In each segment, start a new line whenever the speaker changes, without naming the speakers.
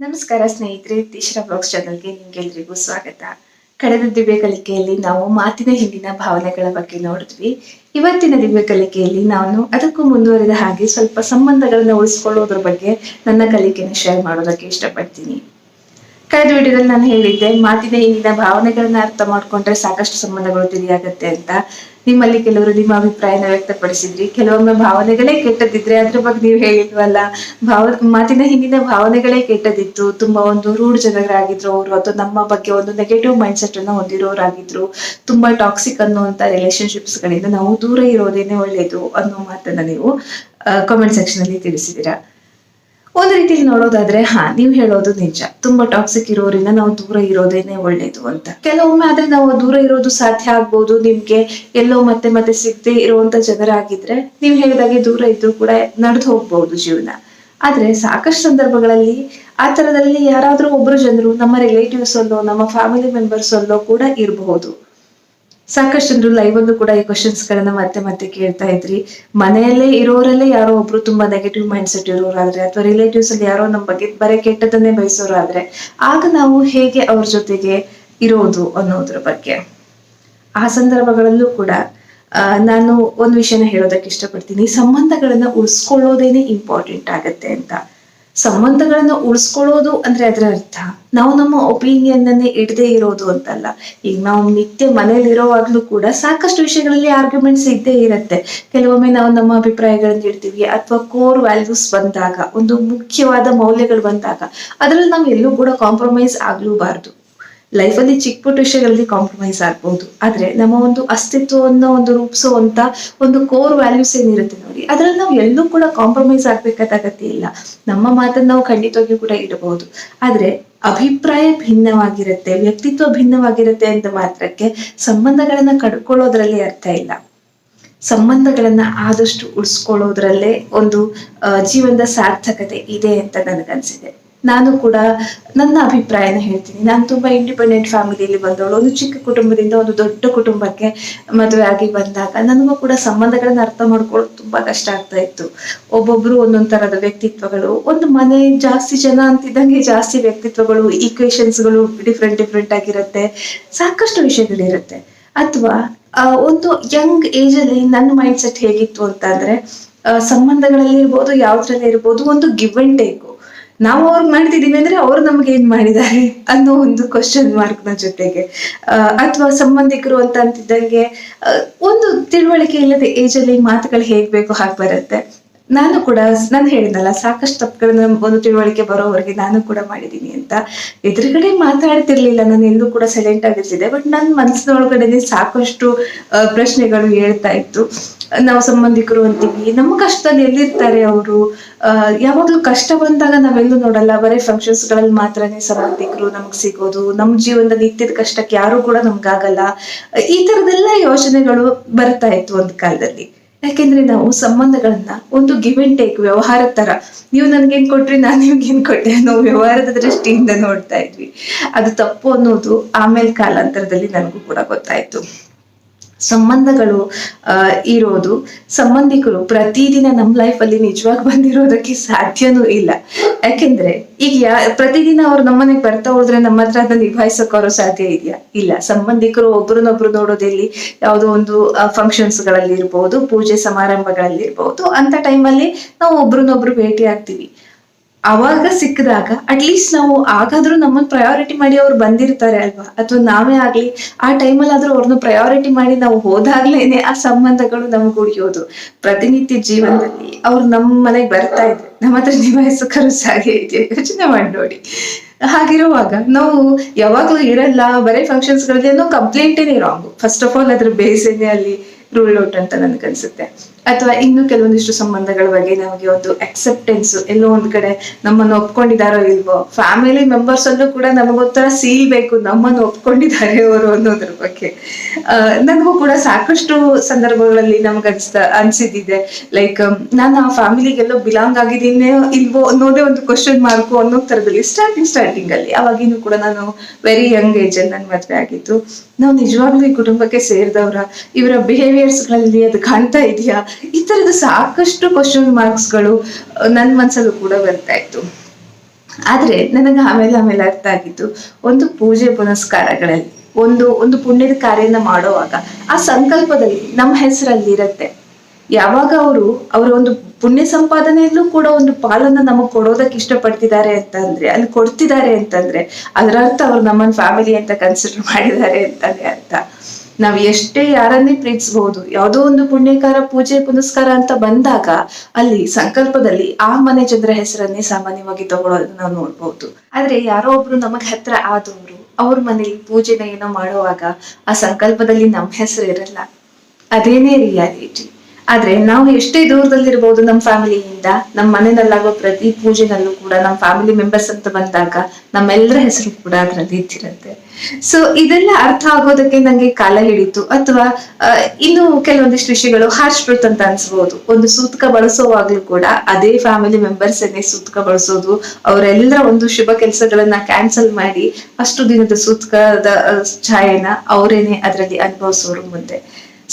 ನಮಸ್ಕಾರ ಸ್ನೇಹಿತರೆ ತೀಶ್ರಾ ಬ್ಲಾಗ್ಸ್ ಚಾನಲ್ಗೆ ನಿಮ್ಗೆಲ್ರಿಗೂ ಸ್ವಾಗತ. ಕಳೆದ ದಿವ್ಯ ಕಲಿಕೆಯಲ್ಲಿ ನಾವು ಮಾತಿನ ಹಿಂದಿನ ಭಾವನೆಗಳ ಬಗ್ಗೆ ನೋಡಿದ್ವಿ. ಇವತ್ತಿನ ದಿವ್ಯ ಕಲಿಕೆಯಲ್ಲಿ ನಾನು ಅದಕ್ಕೂ ಮುಂದುವರಿದ ಹಾಗೆ ಸ್ವಲ್ಪ ಸಂಬಂಧಗಳನ್ನ ಉಳಿಸ್ಕೊಳ್ಳೋದ್ರ ಬಗ್ಗೆ ನನ್ನ ಕಲಿಕೆನ ಶೇರ್ ಮಾಡೋದಕ್ಕೆ ಇಷ್ಟಪಡ್ತೀನಿ. ಕಳೆದ ವಿಡಿಯೋದಲ್ಲಿ ನಾನು ಹೇಳಿದ್ದೆ, ಮಾತಿನ ಹಿಂದಿನ ಭಾವನೆಗಳನ್ನ ಅರ್ಥ ಮಾಡ್ಕೊಂಡ್ರೆ ಸಾಕಷ್ಟು ಸಂಬಂಧಗಳು ತಿಳಿಯಾಗತ್ತೆ ಅಂತ. ನಿಮ್ಮಲ್ಲಿ ಕೆಲವರು ನಿಮ್ಮ ಅಭಿಪ್ರಾಯನ ವ್ಯಕ್ತಪಡಿಸಿದ್ರಿ. ಕೆಲವೊಮ್ಮೆ ಭಾವನೆಗಳೇ ಕೆಟ್ಟದಿದ್ರೆ ಅದ್ರ ಬಗ್ಗೆ ನೀವು ಹೇಳಿಲ್ವಲ್ಲ ಭಾವ, ಮಾತಿನ ಹಿಂದಿನ ಭಾವನೆಗಳೇ ಕೆಟ್ಟದಿತ್ತು ತುಂಬಾ ಒಂದು ರೂಢ್ ಜನರಾಗಿದ್ರು ಅವರು. ಅಥವಾ ನಮ್ಮ ಬಗ್ಗೆ ಒಂದು ನೆಗೆಟಿವ್ ಮೈಂಡ್ ಸೆಟ್ ಅನ್ನ ಹೊಂದಿರೋರಾಗಿದ್ರು. ತುಂಬಾ ಟಾಕ್ಸಿಕ್ ಅನ್ನುವಂತ ರಿಲೇಶನ್ಶಿಪ್ಸ್ ಗಳಿಂದ ನಾವು ದೂರ ಇರೋದೇನೆ ಒಳ್ಳೇದು ಅನ್ನೋ ಮಾತನ್ನ ನೀವು ಕಾಮೆಂಟ್ ಸೆಕ್ಷನ್ ಅಲ್ಲಿ ತಿಳಿಸಿದೀರಾ ಒಂದು ರೀತಿಯಲ್ಲಿ ನೋಡೋದಾದ್ರೆ, ಹಾ, ನೀವು ಹೇಳೋದು ನಿಜ. ತುಂಬಾ ಟಾಕ್ಸಿಕ್ ಇರೋರಿಂದ ನಾವು ದೂರ ಇರೋದೇನೆ ಒಳ್ಳೇದು ಅಂತ. ಕೆಲವೊಮ್ಮೆ ಆದ್ರೆ ನಾವು ದೂರ ಇರೋದು ಸಾಧ್ಯ ಆಗ್ಬೋದು. ನಿಮ್ಗೆ ಎಲ್ಲೋ ಮತ್ತೆ ಮತ್ತೆ ಸಿಗದೆ ಇರುವಂತ ಜನರಾಗಿದ್ರೆ ನೀವು ಹೇಳಿದಾಗೆ ದೂರ ಇದ್ರು ಕೂಡ ನಡೆದು ಹೋಗ್ಬಹುದು ಜೀವನ. ಆದ್ರೆ ಸಾಕಷ್ಟು ಸಂದರ್ಭಗಳಲ್ಲಿ ಆ ತರದಲ್ಲಿ ಯಾರಾದ್ರೂ ಒಬ್ರು ಜನರು ನಮ್ಮ ರಿಲೇಟಿವ್ಸ್ ಅಲ್ಲೋ, ನಮ್ಮ ಫ್ಯಾಮಿಲಿ ಮೆಂಬರ್ಸ್ ಅಲ್ಲೋ ಕೂಡ ಇರಬಹುದು. ಸಾಕಷ್ಟು ಜನರು ಲೈವ್ ಅಲ್ಲೂ ಕೂಡ ಈ ಕ್ವಶನ್ಸ್ ಗಳನ್ನ ಮತ್ತೆ ಮತ್ತೆ ಕೇಳ್ತಾ ಇದ್ರಿ. ಮನೆಯಲ್ಲೇ ಇರೋರಲ್ಲೇ ಯಾರೋ ಒಬ್ರು ತುಂಬಾ ನೆಗೆಟಿವ್ ಮೈಂಡ್ ಸೆಟ್ ಇರೋರಾದ್ರೆ ಅಥವಾ ರಿಲೇಟಿವ್ಸ್ ಅಲ್ಲಿ ಯಾರೋ ನಮ್ಮ ಬಗ್ಗೆ ಬರೀ ಕೆಟ್ಟದನ್ನೇ ಬಯಸೋರಾದ್ರೆ ಆಗ ನಾವು ಹೇಗೆ ಅವ್ರ ಜೊತೆಗೆ ಇರೋದು ಅನ್ನೋದ್ರ ಬಗ್ಗೆ. ಆ ಸಂದರ್ಭಗಳಲ್ಲೂ ಕೂಡ ನಾನು ಒಂದು ವಿಷಯನ ಹೇಳೋದಕ್ಕೆ ಇಷ್ಟಪಡ್ತೀನಿ. ಸಂಬಂಧಗಳನ್ನ ಉಳಿಸ್ಕೊಳ್ಳೋದೇನೆ ಇಂಪಾರ್ಟೆಂಟ್ ಆಗತ್ತೆ ಅಂತ. ಸಂಬಂಧಗಳನ್ನ ಉಳಿಸ್ಕೊಳ್ಳೋದು ಅಂದ್ರೆ ಅದರ ಅರ್ಥ. ನಾವು ನಮ್ಮ ಒಪಿನಿಯನ್ ಅನ್ನೇ ಇಡದೆ ಇರೋದು ಅಂತಲ್ಲ. ಈಗ ನಾವು ನಿತ್ಯ ಮನೇಲಿ ಇರೋವಾಗ್ಲೂ ಕೂಡ ಸಾಕಷ್ಟು ವಿಷಯಗಳಲ್ಲಿ ಆರ್ಗ್ಯುಮೆಂಟ್ಸ್ ಇದ್ದೇ ಇರುತ್ತೆ. ಕೆಲವೊಮ್ಮೆ ನಾವು ನಮ್ಮ ಅಭಿಪ್ರಾಯಗಳನ್ನ ಇಡ್ತೀವಿ ಅಥವಾ ಕೋರ್ ವ್ಯಾಲ್ಯೂಸ್ ಬಂದಾಗ, ಒಂದು ಮುಖ್ಯವಾದ ಮೌಲ್ಯಗಳು ಬಂದಾಗ, ಅದರಲ್ಲಿ ನಾವು ಎಲ್ಲೂ ಕೂಡ ಕಾಂಪ್ರಮೈಸ್ ಆಗ್ಲೂಬಾರ್ದು. ಲೈಫಲ್ಲಿ ಚಿಕ್ಕ ಪುಟ್ಟ ವಿಷಯಗಳಲ್ಲಿ ಕಾಂಪ್ರಮೈಸ್ ಆಗ್ಬಹುದು ಆದ್ರೆ ನಮ್ಮ ಒಂದು ಅಸ್ತಿತ್ವವನ್ನ ಒಂದು ರೂಪಿಸುವಂತ ಒಂದು ಕೋರ್ ವ್ಯಾಲ್ಯೂಸ್ ಏನಿರುತ್ತೆ ನೋಡಿ, ಅದ್ರಲ್ಲಿ ನಾವು ಎಲ್ಲೂ ಕೂಡ ಕಾಂಪ್ರಮೈಸ್ ಆಗ್ಬೇಕಾದ ಅಗತ್ಯ ಇಲ್ಲ. ನಮ್ಮ ಮಾತನ್ನ ನಾವು ಖಂಡಿತವಾಗಿಯೂ ಕೂಡ ಇಡಬಹುದು. ಆದ್ರೆ ಅಭಿಪ್ರಾಯ ಭಿನ್ನವಾಗಿರುತ್ತೆ, ವ್ಯಕ್ತಿತ್ವ ಭಿನ್ನವಾಗಿರುತ್ತೆ ಅಂತ ಮಾತ್ರಕ್ಕೆ ಸಂಬಂಧಗಳನ್ನ ಕಡ್ಕೊಳ್ಳೋದ್ರಲ್ಲಿ ಅರ್ಥ ಇಲ್ಲ. ಸಂಬಂಧಗಳನ್ನ ಆದಷ್ಟು ಉಳಿಸ್ಕೊಳ್ಳೋದ್ರಲ್ಲೇ ಒಂದು ಜೀವನದ ಸಾರ್ಥಕತೆ ಇದೆ ಅಂತ ನನಗನ್ಸಿದೆ. ನಾನು ಕೂಡ ನನ್ನ ಅಭಿಪ್ರಾಯನ ಹೇಳ್ತೀನಿ. ನಾನು ತುಂಬಾ ಇಂಡಿಪೆಂಡೆಂಟ್ ಫ್ಯಾಮಿಲಿಯಲ್ಲಿ ಬಂದವಳು. ಒಂದು ಚಿಕ್ಕ ಕುಟುಂಬದಿಂದ ಒಂದು ದೊಡ್ಡ ಕುಟುಂಬಕ್ಕೆ ಮದುವೆ ಆಗಿ ಬಂದಾಗ ನನಗೂ ಕೂಡ ಸಂಬಂಧಗಳನ್ನ ಅರ್ಥ ಮಾಡ್ಕೊಳ್ಳೋದು ತುಂಬಾ ಕಷ್ಟ ಆಗ್ತಾ ಇತ್ತು. ಒಬ್ಬೊಬ್ರು ಒಂದೊಂದ್ ತರದ ವ್ಯಕ್ತಿತ್ವಗಳು, ಒಂದು ಮನೆ ಜಾಸ್ತಿ ಜನ ಅಂತಿದ್ದಂಗೆ ಜಾಸ್ತಿ ವ್ಯಕ್ತಿತ್ವಗಳು ಈಕ್ವೇಶನ್ಸ್ಗಳು ಡಿಫ್ರೆಂಟ್ ಡಿಫ್ರೆಂಟ್ ಆಗಿರುತ್ತೆ. ಸಾಕಷ್ಟು ವಿಷಯಗಳಿರುತ್ತೆ. ಅಥವಾ ಒಂದು ಯಂಗ್ ಏಜ್ ಅಲ್ಲಿ ನನ್ನ ಮೈಂಡ್ ಸೆಟ್ ಹೇಗಿತ್ತು ಅಂತ ಅಂದ್ರೆ ಸಂಬಂಧಗಳಲ್ಲಿ ಇರ್ಬೋದು, ಯಾವ್ದ್ರಲ್ಲಿ ಇರ್ಬೋದು, ಒಂದು ಗಿವ್ ಅಂಡ್ ಟೇಕು ನಾವು ಅವ್ರಿಗೆ ಮಾಡ್ತಿದೀವಿ ಅಂದ್ರೆ ಅವ್ರು ನಮ್ಗೆ ಏನ್ ಮಾಡಿದ್ದಾರೆ ಅನ್ನೋ ಒಂದು ಕ್ವಶನ್ ಮಾರ್ಕ್ನ ಜೊತೆಗೆ. ಅಥವಾ ಸಂಬಂಧಿಕರು ಅಂತ ಅಂತಿದ್ದಂಗೆ ಒಂದು ತಿಳುವಳಿಕೆ ಇಲ್ಲದೆ ಏಜ್ ಅಲ್ಲಿ ಮಾತುಗಳು ಹೇಗ್ ಬೇಕೋ ಹಾಗೆ ಬರುತ್ತೆ. ನಾನು ಕೂಡ ನಾನು ಹೇಳಿದ್ನಲ್ಲ, ಸಾಕಷ್ಟು ತಪ್ಪುಗಳನ್ನ ಒಂದು ತಿಳುವಳಿಕೆ ಬರೋವರೆಗೆ ನಾನು ಕೂಡ ಮಾಡಿದ್ದೀನಿ ಅಂತ. ಎದುರುಗಡೆ ಮಾತಾಡ್ತಿರ್ಲಿಲ್ಲ, ನಾನು ಎಲ್ಲೂ ಕೂಡ ಸೈಲೆಂಟ್ ಆಗಿರ್ತಿದ್ದೆ ಬಟ್ ನನ್ನ ಮನಸ್ಸಿನೊಳಗಡೆ ಸಾಕಷ್ಟು ಪ್ರಶ್ನೆಗಳು ಹೇಳ್ತಾ ಇತ್ತು. ನಾವು ಸಂಬಂಧಿಕರು ಅಂತೀವಿ, ನಮ್ಮ ಕಷ್ಟದಲ್ಲಿ ಎಲ್ಲಿರ್ತಾರೆ ಅವರು? ಯಾವಾಗ್ಲೂ ಕಷ್ಟ ಬಂದಾಗ ನಾವೆಲ್ಲೂ ನೋಡಲ್ಲ, ಬರೀ ಫಂಕ್ಷನ್ಸ್ಗಳಲ್ಲಿ ಮಾತ್ರನೇ ಸಂಬಂಧಿಕರು ನಮಗ್ ಸಿಗೋದು ನಮ್ಮ ಜೀವನದ ನಿತ್ಯದ ಕಷ್ಟಕ್ಕೆ ಯಾರು ಕೂಡ ನಮ್ಗಾಗಲ್ಲ. ಈ ತರದೆಲ್ಲ ಯೋಚನೆಗಳು ಬರ್ತಾ ಇತ್ತು ಒಂದು ಕಾಲದಲ್ಲಿ. ಯಾಕೆಂದ್ರೆ ನಾವು ಸಂಬಂಧಗಳನ್ನ ಒಂದು ಗಿವ್ ಅಂಡ್ ಟೇಕ್ ವ್ಯವಹಾರ ತರ. ನೀವು ನನ್ಗೇನ್ ಕೊಟ್ರಿ, ನಾನು ನಿಮ್ಗೇನ್ ಕೊಟ್ಟೆ ಅನ್ನೋ ವ್ಯವಹಾರದ ದೃಷ್ಟಿಯಿಂದ ನೋಡ್ತಾ ಇದ್ವಿ. ಅದು ತಪ್ಪು ಅನ್ನೋದು ಆಮೇಲೆ ಕಾಲಾಂತರದಲ್ಲಿ ನನಗೂ ಕೂಡ ಗೊತ್ತಾಯ್ತು. ಸಂಬಂಧಗಳು ಇರೋದು, ಸಂಬಂಧಿಕರು ಪ್ರತಿದಿನ ನಮ್ಮ ಲೈಫಲ್ಲಿ ನಿಜವಾಗಿ ಬಂದಿರೋದಕ್ಕೆ ಸಾಧ್ಯನೂ ಇಲ್ಲ. ಯಾಕೆಂದ್ರೆ ಈಗ ಯಾ, ಪ್ರತಿದಿನ ಅವ್ರು ನಮ್ಮನೆಗೆ ಬರ್ತಾ ಹೋದ್ರೆ ನಮ್ಮ ಹತ್ರ ಅದನ್ನ ನಿಭಾಯಿಸಕ್ ಅವರು ಸಾಧ್ಯ ಇದೆಯಾ? ಇಲ್ಲ. ಸಂಬಂಧಿಕರು ಒಬ್ರನ್ನೊಬ್ರು ನೋಡೋದೆಲ್ಲಿ ಯಾವುದೋ ಒಂದು ಫಂಕ್ಷನ್ಸ್ಗಳಲ್ಲಿ ಇರ್ಬಹುದು ಪೂಜೆ ಸಮಾರಂಭಗಳಲ್ಲಿ ಇರ್ಬೋದು, ಅಂತ ಟೈಮಲ್ಲಿ ನಾವು ಒಬ್ರನ್ನೊಬ್ರು ಭೇಟಿ ಆಗ್ತೀವಿ. ಅವಾಗ ಸಿಕ್ಕಿದಾಗ ಅಟ್ಲೀಸ್ಟ್ ನಾವು ಆಗಾದ್ರೂ ನಮ್ಮನ್ನ ಪ್ರಯಾರಿಟಿ ಮಾಡಿ ಅವ್ರು ಬಂದಿರ್ತಾರೆ ಅಲ್ವಾ? ಅಥವಾ ನಾವೇ ಆಗ್ಲಿ, ಆ ಟೈಮಲ್ಲಿ ಆದ್ರೂ ಅವ್ರನ್ನ ಪ್ರಯಾರಿಟಿ ಮಾಡಿ ನಾವು ಹೋದಾಗ್ಲೇನೆ ಆ ಸಂಬಂಧಗಳು ನಮ್ಗೆ ಉಳಿಯೋದು. ಪ್ರತಿನಿತ್ಯ ಜೀವನದಲ್ಲಿ ಅವ್ರು ನಮ್ಮ ಮನೆಗೆ ಬರ್ತಾ ಇದ್ರೆ, ನಮ್ಮ ಹತ್ರ ನಿಭಾಯಿಸಕರು ಸಾಗೆ ಇದೆ ಯೋಚನೆ ಮಾಡಿ ನೋಡಿ. ಹಾಗಿರುವಾಗ ನಾವು ಯಾವಾಗ್ಲೂ ಇರಲ್ಲ, ಬರೀ ಫಂಕ್ಷನ್ಸ್ಗಳಲ್ಲಿ ಅನ್ನೋ ಕಂಪ್ಲೇಂಟೇನೆ ರಾಂಗ್ ಫಸ್ಟ್ ಆಫ್ ಆಲ್ ಅದ್ರ ಬೇಸೇನೆ ಅಲ್ಲಿ ರೂಲ್ ಔಟ್ ಅಂತ ನನ್ಗನ್ಸುತ್ತೆ ಅಥವಾ ಇನ್ನು ಕೆಲವೊಂದಿಷ್ಟು ಸಂಬಂಧಗಳ ಬಗ್ಗೆ ನಮಗೆ ಒಂದು ಅಕ್ಸೆಪ್ಟೆನ್ಸ್ ಎಲ್ಲೋ ಒಂದ್ ಕಡೆ ನಮ್ಮನ್ನು ಒಪ್ಕೊಂಡಿದಾರೋ ಇಲ್ವೋ ಫ್ಯಾಮಿಲಿ ಮೆಂಬರ್ಸ್ ಅಲ್ಲೂ ಕೂಡ ನಮಗೊಂಥರ ಸೀಲ್ ಬೇಕು, ನಮ್ಮನ್ನು ಒಪ್ಕೊಂಡಿದ್ದಾರೆ ಅವರು ಅನ್ನೋದ್ರ ಬಗ್ಗೆ. ನನಗೂ ಕೂಡ ಸಾಕಷ್ಟು ಸಂದರ್ಭಗಳಲ್ಲಿ ನಮ್ಗೆ ಅನ್ಸ್ತ, ಅನ್ಸಿದ್ದಿದೆ. ಲೈಕ್ ನಾನು ಆ ಫ್ಯಾಮಿಲಿಗೆಲ್ಲೋ ಬಿಲಾಂಗ್ ಆಗಿದ್ದೀನೋ ಇಲ್ವೋ ಅನ್ನೋದೇ ಒಂದು ಕ್ವಶನ್ ಮಾರ್ಕು ಅನ್ನೋ ತರದಲ್ಲಿ ಸ್ಟಾರ್ಟಿಂಗ್ ಸ್ಟಾರ್ಟಿಂಗ್ ಅಲ್ಲಿ, ಅವಾಗಿನೂ ಕೂಡ ನಾನು ವೆರಿ ಯಂಗ್ ಏಜ್ ಅಲ್ಲಿ ನನ್ನ ಮದ್ವೆ ಆಗಿತ್ತು ನಾವು ನಿಜವಾಗ್ಲೂ ಈ ಕುಟುಂಬಕ್ಕೆ ಸೇರಿದವ್ರ, ಇವರ ಬಿಹೇವಿಯರ್ಸ್ಗಳಲ್ಲಿ ಅದು ಕಾಣ್ತಾ ಇದೆಯಾ? ಈ ತರದ ಸಾಕಷ್ಟು ಕ್ವಶನ್ ಮಾರ್ಕ್ಸ್ಗಳು ನನ್ನ ಮನಸ್ಸಲ್ಲೂ ಕೂಡ ಬರ್ತಾ ಇತ್ತು. ಆದ್ರೆ ನನಗೆ ಆಮೇಲೆ ಆಮೇಲೆ ಅರ್ಥ ಆಗಿದ್ದು, ಒಂದು ಪೂಜೆ ಪುನಸ್ಕಾರಗಳಲ್ಲಿ, ಒಂದು ಒಂದು ಪುಣ್ಯದ ಕಾರ್ಯನ ಮಾಡುವಾಗ ಆ ಸಂಕಲ್ಪದಲ್ಲಿ ನಮ್ಮ ಹೆಸರಲ್ಲಿ ಇರತ್ತೆ ಯಾವಾಗ ಅವರು, ಅವರ ಒಂದು ಪುಣ್ಯ ಸಂಪಾದನೆಯಲ್ಲೂ ಕೂಡ ಒಂದು ಪಾಲನ್ನ ನಮಗ್ ಕೊಡೋದಕ್ಕೆ ಇಷ್ಟಪಡ್ತಿದ್ದಾರೆ ಅಂತಂದ್ರೆ, ಅಲ್ಲಿ ಕೊಡ್ತಿದ್ದಾರೆ ಅಂತಂದ್ರೆ, ಅದರ ಅರ್ಥ ಅವ್ರು ನಮ್ಮನ್ನ ಫ್ಯಾಮಿಲಿ ಅಂತ ಕನ್ಸಿಡರ್ ಮಾಡಿದ್ದಾರೆ ಅಂತಾನೆ ಅರ್ಥ. ನಾವ್ ಎಷ್ಟೇ ಯಾರನ್ನೇ ಪ್ರೀತಿಸಬಹುದು ಯಾವುದೋ ಒಂದು ಪುಣ್ಯಕಾರ ಪೂಜೆ ಪುನಸ್ಕಾರ ಅಂತ ಬಂದಾಗ ಅಲ್ಲಿ ಸಂಕಲ್ಪದಲ್ಲಿ ಆ ಮನೆ ಜನರ ಹೆಸರನ್ನೇ ಸಾಮಾನ್ಯವಾಗಿ ತಗೊಳ್ಳೋದನ್ನ ನಾವು ನೋಡ್ಬಹುದು ಆದ್ರೆ ಯಾರೋ ಒಬ್ರು ನಮಗ್ ಹತ್ರ ಆದವರು, ಅವ್ರ ಮನೇಲಿ ಪೂಜೆನ ಏನೋ ಮಾಡುವಾಗ ಆ ಸಂಕಲ್ಪದಲ್ಲಿ ನಮ್ಮ ಹೆಸರು ಇರಲ್ಲ. ಅದೇನೇ ರಿಯಾಲಿಟಿ ಆದ್ರೆ ನಾವು ಎಷ್ಟೇ ದೂರದಲ್ಲಿರ್ಬೋದು ನಮ್ಮ ಫ್ಯಾಮಿಲಿಯಿಂದ ನಮ್ಮ ಮನೆಯಲ್ಲಾಗೋ ಪ್ರತಿ ಪೂಜೆನಲ್ಲೂ ಕೂಡ ನಮ್ಮ ಫ್ಯಾಮಿಲಿ ಮೆಂಬರ್ಸ್ ಅಂತ ಬಂದಾಗ ನಮ್ಮೆಲ್ಲರ ಹೆಸರು ಕೂಡ ಅದರಲ್ಲಿ ಇದ್ದಿರುತ್ತೆ. ಸೊ ಇದೆಲ್ಲ ಅರ್ಥ ಆಗೋದಕ್ಕೆ ನಂಗೆ ಕಾಲ ಹಿಡಿತು. ಅಥವಾ ಇನ್ನು ಕೆಲವೊಂದಿಷ್ಟು ವಿಷಯಗಳು ಹಾರ್ಶ್ ಅಂತ ಅನ್ಸ್ಬೋದು. ಒಂದು ಸೂತಕ ಬಳಸೋವಾಗ್ಲೂ ಕೂಡ ಅದೇ ಫ್ಯಾಮಿಲಿ ಮೆಂಬರ್ಸ್ ಅನ್ನೇ ಸೂತಕ ಬಳಸೋದು. ಅವರೆಲ್ಲರ ಒಂದು ಶುಭ ಕೆಲಸಗಳನ್ನ ಕ್ಯಾನ್ಸಲ್ ಮಾಡಿ ಅಷ್ಟು ದಿನದ ಸೂತಕದ ಛಾಯೆನ ಅವರೇನೆ ಅದರಲ್ಲಿ ಅನುಭವಿಸೋರು ಮುಂದೆ.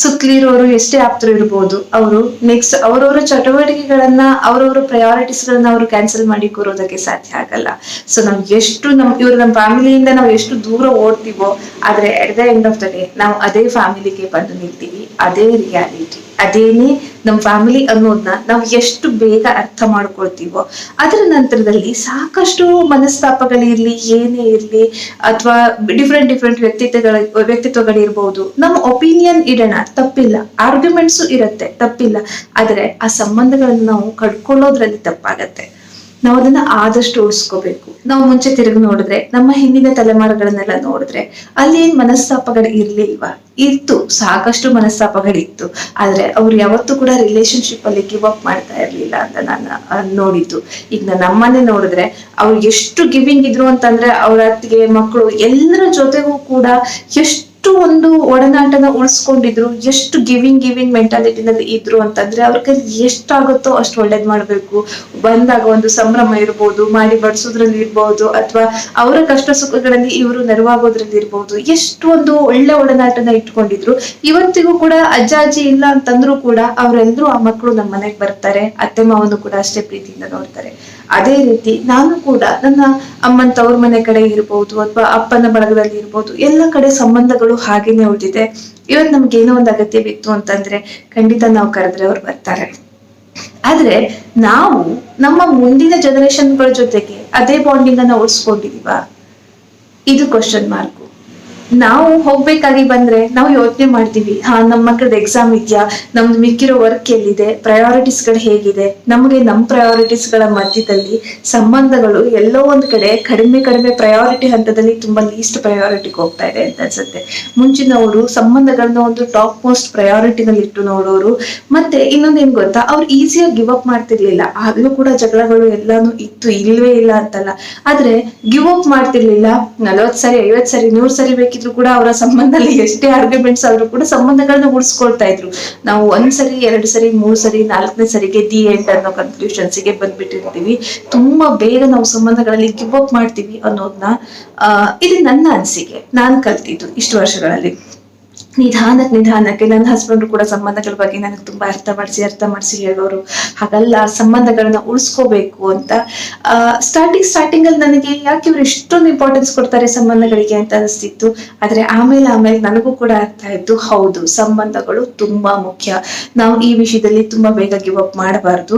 ಸುತ್ತಲಿರೋರು ಎಷ್ಟೇ ಆಪ್ತರು ಇರ್ಬೋದು, ಅವರು ನೆಕ್ಸ್ಟ್ ಅವರವರ ಚಟುವಟಿಕೆಗಳನ್ನ, ಅವರವರ ಪ್ರಯಾರಿಟೀಸ್ ಗಳನ್ನ ಅವರು ಕ್ಯಾನ್ಸಲ್ ಮಾಡಿ ಕೂರೋದಕ್ಕೆ ಸಾಧ್ಯ ಆಗಲ್ಲ. ಸೊ ನಾವು ಎಷ್ಟು ನಮ್, ಇವ್ರು ನಮ್ಮ ಫ್ಯಾಮಿಲಿಯಿಂದ ನಾವು ಎಷ್ಟು ದೂರ ಓಡ್ತೀವೋ, ಆದ್ರೆ at the end of the day ನಾವು ಅದೇ ಫ್ಯಾಮಿಲಿಗೆ ಬಂದು ನಿಲ್ತೀವಿ, ಅದೇ ರಿಯಾಲಿಟಿ ಅದೇನೇ ನಮ್ಮ ಫ್ಯಾಮಿಲಿ ಅನ್ನೋದನ್ನ ನಾವು ಎಷ್ಟು ಬೇಗ ಅರ್ಥ ಮಾಡ್ಕೊಳ್ತೀವೋ. ಅದರ ನಂತರದಲ್ಲಿ ಸಾಕಷ್ಟು ಮನಸ್ತಾಪಗಳಿರ್ಲಿ ಏನೇ ಇರ್ಲಿ, ಅಥವಾ ಡಿಫ್ರೆಂಟ್ ಡಿಫ್ರೆಂಟ್ ವ್ಯಕ್ತಿತ್ವಗಳ ವ್ಯಕ್ತಿತ್ವಗಳಿರ್ಬೋದು ನಮ್ಮ ಒಪಿನಿಯನ್ ಇಡೋಣ, ತಪ್ಪಿಲ್ಲ. ಆರ್ಗ್ಯುಮೆಂಟ್ಸು ಇರತ್ತೆ, ತಪ್ಪಿಲ್ಲ. ಆದ್ರೆ ಆ ಸಂಬಂಧಗಳನ್ನು ನಾವು ಕಡ್ಕೊಳ್ಳೋದ್ರಲ್ಲಿ ತಪ್ಪಾಗತ್ತೆ. ನಾವು ಅದನ್ನ ಆದಷ್ಟು ಉಳಿಸ್ಕೋಬೇಕು. ನಾವು ಮುಂಚೆ ತಿರುಗಿ ನೋಡಿದ್ರೆ, ನಮ್ಮ ಹಿಂದಿನ ತಲೆಮಾರುಗಳನ್ನೆಲ್ಲ ನೋಡಿದ್ರೆ, ಅಲ್ಲಿ ಏನ್ ಮನಸ್ತಾಪಗಳು ಇರ್ಲಿಲ್ವಾ? ಇತ್ತು, ಸಾಕಷ್ಟು ಮನಸ್ತಾಪಗಳಿತ್ತು ಆದ್ರೆ ಅವ್ರು ಯಾವತ್ತೂ ಕೂಡ ರಿಲೇಶನ್ಶಿಪ್ ಅಲ್ಲಿ ಗಿವ್ ಅಪ್ ಮಾಡ್ತಾ ಇರ್ಲಿಲ್ಲ ಅಂತ ನಾನು ನೋಡಿದ್ದು. ಈಗ ನಾನು ನಮ್ಮನೆ ನೋಡಿದ್ರೆ, ಅವ್ರು ಎಷ್ಟು ಗಿವಿಂಗ್ ಇದ್ರು ಅಂತಂದ್ರೆ, ಅವ್ರ ಅತ್ತಿಗೆ ಮಕ್ಕಳು ಎಲ್ಲರ ಜೊತೆಗೂ ಕೂಡ ಎಷ್ಟು ಒಂದು ಒಡನಾಟನ ಉಳಿಸ್ಕೊಂಡಿದ್ರು, ಎಷ್ಟು ಗಿವಿಂಗ್ ಗಿವಿಂಗ್ ಮೆಂಟಾಲಿಟಿನಲ್ಲಿ ಇದ್ರು ಅಂತಂದ್ರೆ ಅವ್ರ ಕೈಲಿ ಎಷ್ಟಾಗುತ್ತೋ ಅಷ್ಟು ಒಳ್ಳೇದ್ ಮಾಡ್ಬೇಕು. ಬಂದಾಗ ಒಂದು ಸಂಭ್ರಮ ಇರ್ಬೋದು, ಮಾಡಿ ಬಡಿಸೋದ್ರಲ್ಲಿ ಇರ್ಬೋದು, ಅಥವಾ ಅವರ ಕಷ್ಟ ಸುಖಗಳಲ್ಲಿ ಇವರು ನೆರವಾಗೋದ್ರಲ್ಲಿ ಇರ್ಬೋದು. ಎಷ್ಟು ಒಂದು ಒಳ್ಳೆ ಒಡನಾಟನ ಇಟ್ಕೊಂಡಿದ್ರು. ಇವತ್ತಿಗೂ ಕೂಡ ಅಜ್ಜ, ಅಜ್ಜಿ ಇಲ್ಲ ಅಂತಂದ್ರೂ ಕೂಡ ಅವರೆಲ್ಲರೂ ಆ ಮಕ್ಕಳು ನಮ್ಮ ಮನೆಗೆ ಬರ್ತಾರೆ ಅತ್ತೆ ಮಾವನು ಕೂಡ ಅಷ್ಟೇ ಪ್ರೀತಿಯಿಂದ ನೋಡ್ತಾರೆ. ಅದೇ ರೀತಿ ನಾನು ಕೂಡ ನನ್ನ ಅಮ್ಮನ ತವ್ರ ಮನೆ ಕಡೆ ಇರ್ಬೋದು ಅಥವಾ ಅಪ್ಪನ ಬಳಗದಲ್ಲಿ ಇರ್ಬೋದು ಎಲ್ಲ ಕಡೆ ಸಂಬಂಧಗಳು ಹಾಗೇನೆ ಉಳಿದಿದೆ. ಇವತ್ತು ನಮ್ಗೆ ಏನೋ ಒಂದು ಅಗತ್ಯ ಬಿತ್ತು ಅಂತಂದ್ರೆ ಖಂಡಿತ ನಾವು ಕರೆದ್ರೆ ಅವ್ರು ಬರ್ತಾರೆ. ಆದ್ರೆ ನಾವು ನಮ್ಮ ಮುಂದಿನ ಜನರೇಷನ್ಗಳ ಜೊತೆಗೆ ಅದೇ ಬಾಂಡಿಂಗ್ ಅನ್ನ ಉಳಿಸ್ಕೊಂಡಿದೀವ? ಇದು ಕ್ವಶನ್ ಮಾರ್ಕ್ ನಾವು ಹೋಗ್ಬೇಕಾಗಿ ಬಂದ್ರೆ ನಾವು ಯೋಚನೆ ಮಾಡ್ತೀವಿ, ಹಾ ನಮ್ಮ ಮಕ್ಳದ್ ಎಕ್ಸಾಮ್ ಇದೆಯಾ? ನಮ್ದು ಮಿಕ್ಕಿರೋ ವರ್ಕ್ ಎಲ್ಲಿದೆ? ಪ್ರಯಾರಿಟೀಸ್ಗಳು ಹೇಗಿದೆ? ನಮಗೆ ನಮ್ಮ ಪ್ರಯಾರಿಟೀಸ್ಗಳ ಮಧ್ಯದಲ್ಲಿ ಸಂಬಂಧಗಳು ಎಲ್ಲೋ ಒಂದ್ ಕಡೆ ಕಡಿಮೆ ಕಡಿಮೆ ಪ್ರಯಾರಿಟಿ ಹಂತದಲ್ಲಿ ತುಂಬಾ ಲೀಸ್ಟ್ ಪ್ರಯಾರಿಟಿಗೆ ಹೋಗ್ತಾ ಇದೆ ಅಂತ ಅನ್ಸುತ್ತೆ. ಮುಂಚಿನವರು ಸಂಬಂಧಗಳನ್ನ ಒಂದು ಟಾಪ್ ಮೋಸ್ಟ್ ಪ್ರಯಾರಿಟಿನಲ್ಲಿ ಇಟ್ಟು ನೋಡೋರು. ಮತ್ತೆ ಇನ್ನೊಂದ್ ಏನ್ ಗೊತ್ತಾ? ಅವ್ರು ಈಸಿಯಾಗಿ ಗಿವ್ ಅಪ್ ಮಾಡ್ತಿರ್ಲಿಲ್ಲ. ಆಗ್ಲೂ ಕೂಡ ಜಗಳಗಳು ಎಲ್ಲಾನು ಇತ್ತು, ಇಲ್ವೇ ಇಲ್ಲ ಅಂತಲ್ಲ. ಆದ್ರೆ ಗಿವ್ ಅಪ್ ಮಾಡ್ತಿರ್ಲಿಲ್ಲ. ನಲ್ವತ್ ಸರಿ ಐವತ್ ಸರಿ, ನೂರ್ ಸರಿ ಬೇಕಿದ್ರು ಕೂಡ ಅವರ ಸಂಬಂಧದಲ್ಲಿ ಎಷ್ಟೇ ಆರ್ಗ್ಯುಮೆಂಟ್ಸ್ ಆದ್ರೂ ಕೂಡ ಸಂಬಂಧಗಳನ್ನ ಉಳಿಸ್ಕೊಳ್ತಾ ಇದ್ರು. ನಾವು ಒಂದ್ ಸರಿ, ಎರಡ್ ಸರಿ, ಮೂರು ಸರಿ, ನಾಲ್ಕನೇ ಸರಿಗೆ ದಿ ಎಂಡ್ ಅನ್ನೋ ಕನ್ಕ್ಲೂಷನ್ಸ್ಗೆ ಬಂದ್ಬಿಟ್ಟಿರ್ತೀವಿ. ತುಂಬಾ ಬೇಗ ನಾವು ಸಂಬಂಧಗಳಲ್ಲಿ ಗಿವ್ ಅಪ್ ಮಾಡ್ತೀವಿ ಅನ್ನೋದನ್ನ ಆ, ಇದು ನನ್ನ ಅನಿಸಿಕೆ. ನಾನ್ ಕಲ್ತಿದ್ದು ಇಷ್ಟು ವರ್ಷಗಳಲ್ಲಿ. ನಿಧಾನಕ್ಕೆ ನಿಧಾನಕ್ಕೆ ನನ್ನ ಹಸ್ಬೆಂಡ್ ಕೂಡ ಸಂಬಂಧಗಳ ಬಗ್ಗೆ ನನಗೆ ತುಂಬಾ ಅರ್ಥ ಮಾಡಿಸಿ ಅರ್ಥ ಮಾಡಿಸಿ ಹೇಳೋರು. ಹಾಗಲ್ಲ, ಸಂಬಂಧಗಳನ್ನ ಉಳಿಸ್ಕೋಬೇಕು ಅಂತ. ಸ್ಟಾರ್ಟಿಂಗ್ ಸ್ಟಾರ್ಟಿಂಗ್ ಅಲ್ಲಿ ನನಗೆ ಯಾಕೆ ಇವ್ರು ಇಷ್ಟೊಂದು ಇಂಪಾರ್ಟೆನ್ಸ್ ಕೊಡ್ತಾರೆ ಸಂಬಂಧಗಳಿಗೆ ಅಂತ ಅನಿಸ್ತಿತ್ತು. ಆದ್ರೆ ಆಮೇಲೆ ಆಮೇಲೆ ನನಗೂ ಕೂಡ ಅರ್ಥ ಆಯ್ತು ಹೌದು, ಸಂಬಂಧಗಳು ತುಂಬಾ ಮುಖ್ಯ. ನಾವು ಈ ವಿಷಯದಲ್ಲಿ ತುಂಬಾ ಬೇಗ ಗಿವ್ ಅಪ್ ಮಾಡಬಾರ್ದು.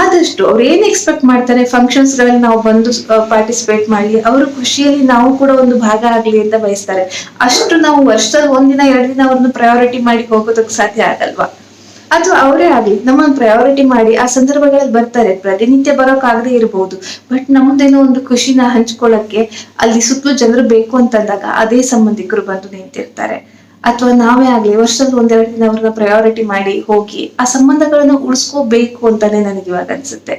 ಆದಷ್ಟು ಅವ್ರು ಏನ್ ಎಕ್ಸ್ಪೆಕ್ಟ್ ಮಾಡ್ತಾರೆ? ಫಂಕ್ಷನ್ಸ್ಗಳಲ್ಲಿ ನಾವು ಬಂದು ಪಾರ್ಟಿಸಿಪೇಟ್ ಮಾಡಿ, ಅವ್ರ ಖುಷಿಯಲ್ಲಿ ನಾವು ಕೂಡ ಒಂದು ಭಾಗ ಆಗ್ಲಿ ಅಂತ ಬಯಸ್ತಾರೆ. ಅಷ್ಟು ನಾವು ವರ್ಷದಲ್ಲಿ ಒಂದಿನ, ಎರಡು ದಿನ ಅವ್ರನ್ನ ಪ್ರಯಾರಿಟಿ ಮಾಡಿ ಹೋಗೋದಕ್ಕೆ ಸಾಧ್ಯ ಆಗಲ್ವಾ? ಅಥವಾ ಅವರೇ ಆಗ್ಲಿ, ನಮ್ಮನ್ನ ಪ್ರಯಾರಿಟಿ ಮಾಡಿ ಆ ಸಂದರ್ಭಗಳಲ್ಲಿ ಬರ್ತಾರೆ. ಪ್ರತಿನಿತ್ಯ ಬರೋಕ್ಕಾಗದೇ ಇರಬಹುದು ಬಟ್ ನಮ್ದೇನೋ ಒಂದು ಖುಷಿನ ಹಂಚ್ಕೊಳ್ಳಕ್ಕೆ ಅಲ್ಲಿ ಸುತ್ತಲೂ ಜನರು ಬೇಕು ಅಂತಂದಾಗ ಅದೇ ಸಂಬಂಧಿಕರು ಬಂದು ನಿಂತಿರ್ತಾರೆ. ಅಥವಾ ನಾವೇ ಆಗ್ಲಿ ವರ್ಷದಲ್ಲಿ ಒಂದೆರಡು ದಿನ ಅವ್ರನ್ನ ಪ್ರಯಾರಿಟಿ ಮಾಡಿ ಹೋಗಿ ಆ ಸಂಬಂಧಗಳನ್ನ ಉಳಿಸ್ಕೋಬೇಕು ಅಂತಾನೆ ನನಗೆ ಇವಾಗ ಅನ್ಸುತ್ತೆ.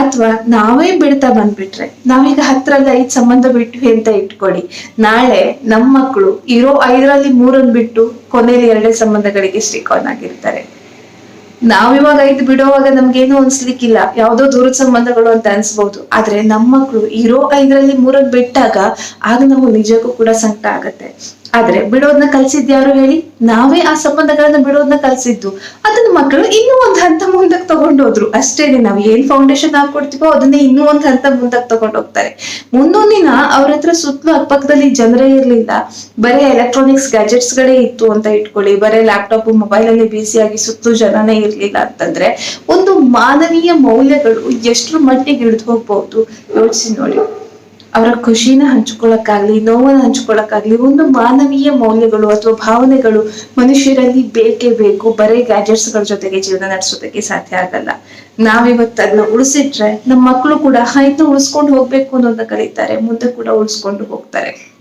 ಅಥವಾ ನಾವೇ ಬಿಡ್ತಾ ಬಂದ್ಬಿಟ್ರೆ, ನಾವೀಗ ಹತ್ರಲ್ಲಿ ಐದ್ ಸಂಬಂಧ ಬಿಟ್ವಿ ಅಂತ ಇಟ್ಕೊಳ್ಳಿ. ನಾಳೆ ನಮ್ಮ ಮಕ್ಕಳು ಇರೋ ಐದರಲ್ಲಿ ಮೂರನ್ ಬಿಟ್ಟು ಕೊನೆಯಲ್ಲಿ ಎರಡೇ ಸಂಬಂಧಗಳಿಗೆ ಸ್ಟಿಕ್ ಆನ್ ಆಗಿರ್ತಾರೆ. ನಾವಿವಾಗ ಐದು ಬಿಡೋವಾಗ ನಮ್ಗೇನು ಅನ್ಸ್ಲಿಕ್ಕಿಲ್ಲ. ಯಾವ್ದೋ ದೂರದ ಸಂಬಂಧಗಳು ಅಂತ ಅನ್ಸ್ಬಹುದು ಆದ್ರೆ ನಮ್ಮ ಮಕ್ಕಳು ಇರೋ ಐದರಲ್ಲಿ ಮೂರಕ್ ಬಿಟ್ಟಾಗ ಆಗ ನಮ್ಗೆ ನಿಜಕ್ಕೂ ಕೂಡ ಸಂಕಟ ಆಗತ್ತೆ. ಆದ್ರೆ ಬಿಡೋದನ್ನ ಕಲ್ಸಿದ್ ಯಾರು ಹೇಳಿ? ನಾವೇ ಆ ಸಂಬಂಧಗಳನ್ನ ಬಿಡೋದನ್ನ ಕಲ್ಸಿದ್ದು. ಅದನ್ನ ಮಕ್ಕಳು ಇನ್ನೂ ಒಂದ್ ಹಂತ ಮುಂದಕ್ಕೆ ತಗೊಂಡೋದ್ರು. ಅಷ್ಟೇನೆ ನಾವ್ ಏನ್ ಫೌಂಡೇಶನ್ ಹಾಕೊಡ್ತೀವೋ ಅದನ್ನೇ ಇನ್ನೂ ಒಂದ್ ಹಂತ ಮುಂದಕ್ಕೆ ಮುಂದೊಂದ್ ದಿನ ಅವ್ರ ಹತ್ರ ಸುತ್ತಲೂ ಅಕ್ಕಪಕ್ಕದಲ್ಲಿ ಜನರೇ ಇರ್ಲಿಲ್ಲ. ಬರೀ ಎಲೆಕ್ಟ್ರಾನಿಕ್ಸ್ ಗ್ಯಾಜೆಟ್ಸ್ ಗಳೇ ಇತ್ತು ಅಂತ ಇಟ್ಕೊಳ್ಳಿ. ಬರೀ ಲ್ಯಾಪ್ಟಾಪ್ ಮೊಬೈಲ್ ಅಲ್ಲಿ ಬಿಸಿ ಆಗಿ ಜನನೇ ಇರ್ಲಿಲ್ಲ ಅಂತಂದ್ರೆ ಒಂದು ಮಾನವೀಯ ಮೌಲ್ಯಗಳು ಎಷ್ಟು ಮಟ್ಟಿಗೆ ಹಿಡಿದು ಹೋಗ್ಬಹುದು? ಯೋಚಿಸಿ ನೋಡಿ. ಅವರ ಖುಷಿನ ಹಂಚ್ಕೊಳ್ಳಕ್ಕಾಗ್ಲಿ, ನೋವನ್ನ ಹಂಚ್ಕೊಳ್ಳಕ್ಕಾಗ್ಲಿ, ಒಂದು ಮಾನವೀಯ ಮೌಲ್ಯಗಳು ಅಥವಾ ಭಾವನೆಗಳು ಮನುಷ್ಯರಲ್ಲಿ ಬೇಕೇ ಬೇಕು, ಬರೀ ಗ್ಯಾಜೆಟ್ಸ್ಗಳ ಜೊತೆಗೆ ಜೀವನ ನಡೆಸೋದಕ್ಕೆ ಸಾಧ್ಯ ಆಗಲ್ಲ. ನಾವಿವತ್ತು ಅದನ್ನ ಉಳಿಸಿಟ್ರೆ ನಮ್ಮ ಮಕ್ಕಳು ಕೂಡ ಇದನ್ನ ಉಳಿಸ್ಕೊಂಡು ಹೋಗ್ಬೇಕು ಅನ್ನೋದನ್ನ ಕಲಿತಾರೆ ಮುಂದೆ ಕೂಡ ಉಳಿಸ್ಕೊಂಡು ಹೋಗ್ತಾರೆ.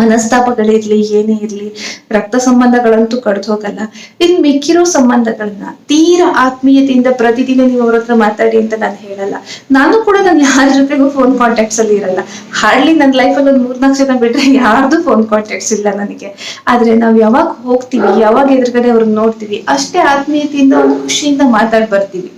ಮನಸ್ತಾಪಗಳಿರ್ಲಿ ಏನೇ ಇರ್ಲಿ, ರಕ್ತ ಸಂಬಂಧಗಳಂತೂ ಕಡ್ದು ಹೋಗಲ್ಲ. ಇನ್ ಮಿಕ್ಕಿರೋ ಸಂಬಂಧಗಳನ್ನ ತೀರಾ ಆತ್ಮೀಯತೆಯಿಂದ ಪ್ರತಿದಿನ ನೀವು ಅವ್ರ ಹತ್ರ ಮಾತಾಡಿ ಅಂತ ನಾನು ಹೇಳಲ್ಲ. ನಾನು ಕೂಡ ನಾನು ಯಾರ ಜೊತೆಗೂ ಫೋನ್ ಕಾಂಟ್ಯಾಕ್ಟ್ಸ್ ಅಲ್ಲಿ ಇರಲ್ಲ. ಹಾರ್ಡ್ಲಿ ನನ್ನ ಲೈಫಲ್ಲಿ ಒಂದು ಮೂರ್ನಾಲ್ಕು ಜನ ಬಿಟ್ರೆ ಯಾರ್ದು ಫೋನ್ ಕಾಂಟ್ಯಾಕ್ಟ್ಸ್ ಇಲ್ಲ ನನಗೆ. ಆದ್ರೆ ನಾವ್ ಯಾವಾಗ ಹೋಗ್ತೀವಿ, ಯಾವಾಗ ಎದುರುಗಡೆ ಅವ್ರನ್ನ ನೋಡ್ತೀವಿ, ಅಷ್ಟೇ ಆತ್ಮೀಯತೆಯಿಂದ ಒಂದು ಖುಷಿಯಿಂದ ಮಾತಾಡ್ ಬರ್ತೀವಿ.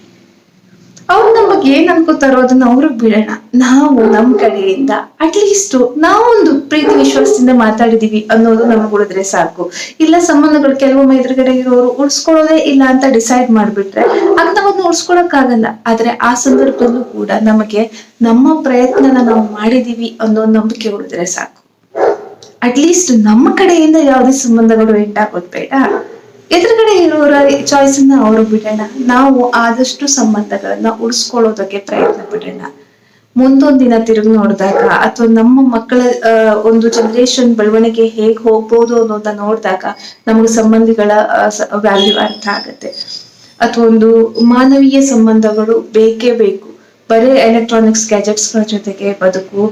ಅವ್ರು ನಮಗೆ ಏನ್ ಅನ್ಕೋತಾರೋ ಅದನ್ನ ಅವ್ರಿಗೆ ಬಿಡೋಣ. ನಾವು ನಮ್ ಕಡೆಯಿಂದ ಅಟ್ಲೀಸ್ಟ್ ನಾವೊಂದು ಪ್ರೀತಿ, ವಿಶ್ವಾಸದಿಂದ ಮಾತಾಡಿದೀವಿ ಅನ್ನೋದು ನಮ್ಗೆ ಉಳಿದ್ರೆ ಸಾಕು. ಇಲ್ಲ ಸಂಬಂಧಗಳು ಕೆಲವೊಮ್ಮೆ ಎದುರುಗಡೆ ಇರೋರು ಉಳಿಸ್ಕೊಳ್ಳೋದೇ ಇಲ್ಲ ಅಂತ ಡಿಸೈಡ್ ಮಾಡ್ಬಿಟ್ರೆ ಆಗ ನಾವನ್ನ ಉಳಿಸ್ಕೊಳಕ್ ಆಗಲ್ಲ ಆದ್ರೆ ಆ ಸಂದರ್ಭದಲ್ಲೂ ಕೂಡ ನಮಗೆ ನಮ್ಮ ಪ್ರಯತ್ನನ ನಾವು ಮಾಡಿದೀವಿ ಅನ್ನೋ ನಂಬಿಕೆ ಉಳಿದ್ರೆ ಸಾಕು. ಅಟ್ಲೀಸ್ಟ್ ನಮ್ಮ ಕಡೆಯಿಂದ ಯಾವುದೇ ಸಂಬಂಧಗಳು ಎಂಡ್ ಆಗೋದ್ ಬೇಡ. ಎದುರುಗಡೆ ಇರೋರ ಚಾಯ್ಸ್ ಅನ್ನ ಅವರು ಬಿಡೋಣ. ನಾವು ಆದಷ್ಟು ಸಂಬಂಧಗಳನ್ನ ಉಳಿಸ್ಕೊಳ್ಳೋದಕ್ಕೆ ಪ್ರಯತ್ನ ಪಡೋಣ. ಮುಂದೊಂದ್ ದಿನ ತಿರುಗಿ ನೋಡಿದಾಗ ಅಥವಾ ನಮ್ಮ ಮಕ್ಕಳ ಒಂದು ಜನರೇಷನ್ ಬೆಳವಣಿಗೆ ಹೇಗ್ ಹೋಗ್ಬೋದು ಅನ್ನೋದನ್ನ ನೋಡಿದಾಗ ನಮಗೆ ಸಂಬಂಧಿಗಳ ವ್ಯಾಲ್ಯೂ ಅರ್ಥ ಆಗತ್ತೆ. ಅಥವಾ ಒಂದು ಮಾನವೀಯ ಸಂಬಂಧಗಳು ಬೇಕೇ ಬೇಕು. ಬರೀ ಎಲೆಕ್ಟ್ರಾನಿಕ್ಸ್ ಗ್ಯಾಜೆಟ್ಸ್ಗಳ ಜೊತೆಗೆ ಬದುಕು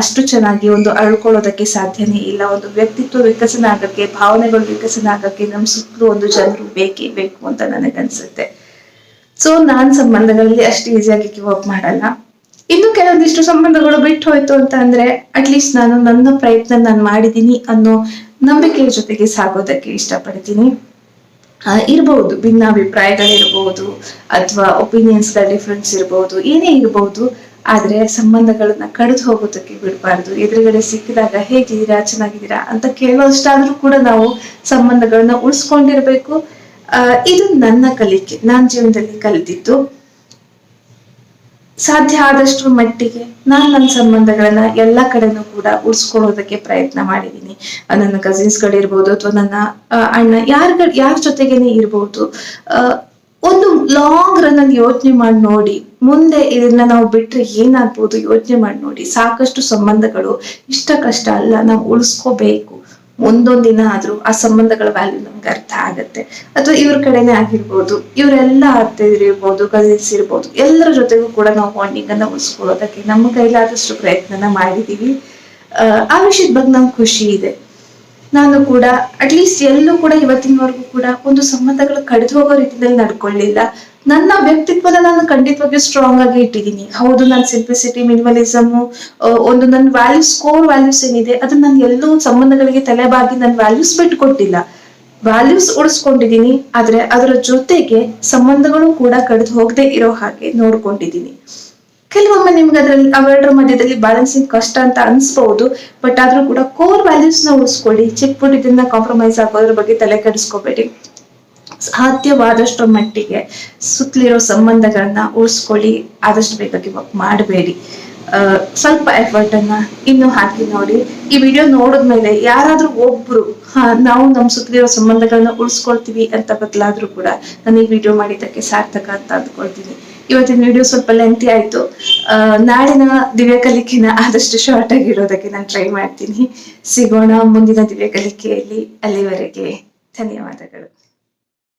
ಅಷ್ಟು ಚೆನ್ನಾಗಿ ಒಂದು ಅಳ್ಕೊಳ್ಳೋದಕ್ಕೆ ಸಾಧ್ಯನೇ ಇಲ್ಲ. ಒಂದು ವ್ಯಕ್ತಿತ್ವ ವಿಕಸನ ಆಗಕ್ಕೆ, ಭಾವನೆಗಳು ವಿಕಸನ ಆಗಕ್ಕೆ ನಮ್ ಸುತ್ತಲೂ ಒಂದು ಜನರು ಬೇಕೇ ಬೇಕು ಅಂತ ನನಗನ್ಸುತ್ತೆ. ಸೊ ನಾನ್ ಸಂಬಂಧಗಳಲ್ಲಿ ಅಷ್ಟು ಈಸಿಯಾಗಿ ಗಿವ್ ಅಪ್ ಮಾಡಲ್ಲ. ಇನ್ನು ಕೆಲವೊಂದಿಷ್ಟು ಸಂಬಂಧಗಳು ಬಿಟ್ಟು ಹೋಯ್ತು ಅಂತ ಅಂದ್ರೆ ಅಟ್ಲೀಸ್ಟ್ ನಾನು ನನ್ನ ಪ್ರಯತ್ನ ನಾನು ಮಾಡಿದ್ದೀನಿ ಅನ್ನೋ ನಂಬಿಕೆಯ ಜೊತೆಗೆ ಸಾಗೋದಕ್ಕೆ ಇಷ್ಟಪಡ್ತೀನಿ. ಇರ್ಬಹುದು ಭಿನ್ನಾಭಿಪ್ರಾಯಗಳಿರಬಹುದು ಅಥವಾ ಒಪಿನಿಯನ್ಸ್ಗಳ ಡಿಫ್ರೆನ್ಸ್ ಇರಬಹುದು ಏನೇ ಇರಬಹುದು ಆದ್ರೆ ಸಂಬಂಧಗಳನ್ನ ಕಡಿದು ಹೋಗೋದಕ್ಕೆ ಬಿಡಬಾರ್ದು. ಎದುರುಗಡೆ ಸಿಕ್ಕಿದಾಗ ಹೇಗಿದ್ದೀರಾ, ಚೆನ್ನಾಗಿದ್ದೀರಾ ಅಂತ ಕೇಳೋಷ್ಟಾದ್ರೂ ಕೂಡ ನಾವು ಸಂಬಂಧಗಳನ್ನ ಉಳಿಸ್ಕೊಂಡಿರ್ಬೇಕು. ಇದು ನನ್ನ ಕಲಿಕೆ. ನಾನ್ ಜೀವನದಲ್ಲಿ ಕಲಿತಿದ್ದು ಸಾಧ್ಯ ಆದಷ್ಟು ಮಟ್ಟಿಗೆ ನಾನು ನನ್ನ ಸಂಬಂಧಗಳನ್ನ ಎಲ್ಲ ಕಡೆನೂ ಕೂಡ ಉಳಿಸ್ಕೊಳ್ಳೋದಕ್ಕೆ ಪ್ರಯತ್ನ ಮಾಡಿದ್ದೀನಿ ನನ್ನ ಕಸಿನ್ಸ್ಗಳಿರ್ಬೋದು ಅಥವಾ ನನ್ನ ಅಣ್ಣ ಯಾರ ಯಾರ ಜೊತೆಗೇನೆ ಇರ್ಬೋದು ಒಂದು ಲಾಂಗ್ ರನ್ ಅಲ್ಲಿ ಯೋಚನೆ ಮಾಡಿ ನೋಡಿ, ಮುಂದೆ ಇದನ್ನ ನಾವು ಬಿಟ್ರೆ ಏನಾಗ್ಬೋದು ಯೋಚನೆ ಮಾಡಿ ನೋಡಿ, ಸಾಕಷ್ಟು ಸಂಬಂಧಗಳು ಇಷ್ಟ ಕಷ್ಟ ಅಲ್ಲ, ನಾವು ಉಳಿಸ್ಕೋಬೇಕು. ಒಂದೊಂದ್ ದಿನ ಆದ್ರೂ ಆ ಸಂಬಂಧಗಳ ವ್ಯಾಲ್ಯೂ ನಮ್ಗೆ ಅರ್ಥ ಆಗತ್ತೆ. ಅಥವಾ ಇವ್ರ ಕಡೆನೆ ಆಗಿರ್ಬೋದು ಇವರೆಲ್ಲ ಅತ್ತೆದಿರು ಇರ್ಬೋದು ಕಸಿನ್ಸ್ ಇರ್ಬೋದು ಎಲ್ಲರ ಜೊತೆಗೂ ಕೂಡ ನಾವು ಬಾಂಡಿಂಗ್ ಅನ್ನ ಉಳಿಸ್ಕೊಳ್ಳೋದಕ್ಕೆ ನಮ್ಮ ಕೈಲಾದಷ್ಟು ಪ್ರಯತ್ನನ ಮಾಡಿದೀವಿ. ಆ, ಆ ವಿಷಯದ ಬಗ್ಗೆ ನಂಗೆ ಖುಷಿ ಇದೆ. ನಾನು ಕೂಡ ಅಟ್ಲೀಸ್ಟ್ ಎಲ್ಲೂ ಕೂಡ ಇವತ್ತಿನವರೆಗೂ ಕೂಡ ಒಂದು ಸಂಬಂಧಗಳು ಕಡಿದು ಹೋಗೋ ರೀತಿಯಲ್ಲಿ ನಡ್ಕೊಳ್ಳಿಲ್ಲ. ನನ್ನ ವ್ಯಕ್ತಿತ್ವದ ನಾನು ಖಂಡಿತವಾಗಿಯೂ ಸ್ಟ್ರಾಂಗ್ ಆಗಿ ಇಟ್ಟಿದ್ದೀನಿ. ಹೌದು, ನನ್ನ ಸಿಂಪ್ಲಿಸಿಟಿ ಮಿನಿಮಲಿಸಮ್ ಒಂದು ನನ್ನ ವ್ಯಾಲ್ಯೂಸ್ ಕೋರ್ ವ್ಯಾಲ್ಯೂಸ್ ಏನಿದೆ, ಅದು ನಾನು ಎಲ್ಲೂ ಸಂಬಂಧಗಳಿಗೆ ತಲೆಬಾಗಿ ನನ್ನ ವ್ಯಾಲ್ಯೂಸ್ ಬಿಟ್ಟು ಕೊಟ್ಟಿಲ್ಲ ವ್ಯಾಲ್ಯೂಸ್ ಉಳಿಸ್ಕೊಂಡಿದ್ದೀನಿ, ಆದ್ರೆ ಅದರ ಜೊತೆಗೆ ಸಂಬಂಧಗಳು ಕೂಡ ಕಡಿದು ಹೋಗದೆ ಇರೋ ಹಾಗೆ ನೋಡ್ಕೊಂಡಿದ್ದೀನಿ. ಕೆಲವೊಮ್ಮೆ ನಿಮ್ಗೆ ಅದ್ರಲ್ಲಿ ಅವೆರಡರ ಮಧ್ಯದಲ್ಲಿ ಬ್ಯಾಲೆನ್ಸಿಂಗ್ ಕಷ್ಟ ಅಂತ ಅನ್ಸ್ಬಹುದು ಬಟ್ ಆದ್ರೂ ಕೂಡ ಕೋರ್ ವ್ಯಾಲ್ಯೂಸ್ನ ಉಳಿಸ್ಕೊಳ್ಳಿ ಚಿಕ್ಕ ಪುಟ್ಟ ಇದನ್ನ ಕಾಂಪ್ರಮೈಸ್ ಆಗೋದ್ರ ಬಗ್ಗೆ ತಲೆ ಕೆಡಿಸ್ಕೋಬೇಡಿ. ಸಾಧ್ಯವಾದಷ್ಟರ ಮಟ್ಟಿಗೆ ಸುತ್ತಲಿರೋ ಸಂಬಂಧಗಳನ್ನ ಉಳಿಸ್ಕೊಳ್ಳಿ, ಆದಷ್ಟು ಬೇಗ ಅಪ್ ಮಾಡಬೇಡಿ. ಸ್ವಲ್ಪ ಎಫರ್ಟ್ ಅನ್ನ ಇನ್ನು ಹಾಕಿ ನೋಡಿ. ಈ ವಿಡಿಯೋ ನೋಡಿದ್ಮೇಲೆ ಯಾರಾದ್ರೂ ಒಬ್ರು ನಾವು ನಮ್ಮ ಸುತ್ತಲಿರೋ ಸಂಬಂಧಗಳನ್ನ ಉಳಿಸ್ಕೊಳ್ತೀವಿ ಅಂತ ಬದಲಾದ್ರೂ ಕೂಡ ನಾನು ಈ ವಿಡಿಯೋ ಮಾಡಿದ್ದಕ್ಕೆ ಸಾರ್ಥಕ ಅಂತ ಅಂದ್ಕೊಳ್ತೀನಿ. ಇವತ್ತಿನ ವಿಡಿಯೋ ಸ್ವಲ್ಪ ಲೆಂತಿ ಆಯ್ತು. ನಾಡಿನ ದಿವ್ಯ ಕಲಿಕೆನ ಆದಷ್ಟು ಶಾರ್ಟ್ ಆಗಿರೋದಕ್ಕೆ ನಾನು ಟ್ರೈ ಮಾಡ್ತೀನಿ. ಸಿಗೋಣ ಮುಂದಿನ ದಿವ್ಯ ಕಲಿಕೆಯಲ್ಲಿ ಅಲ್ಲಿವರೆಗೆ. ಧನ್ಯವಾದಗಳು.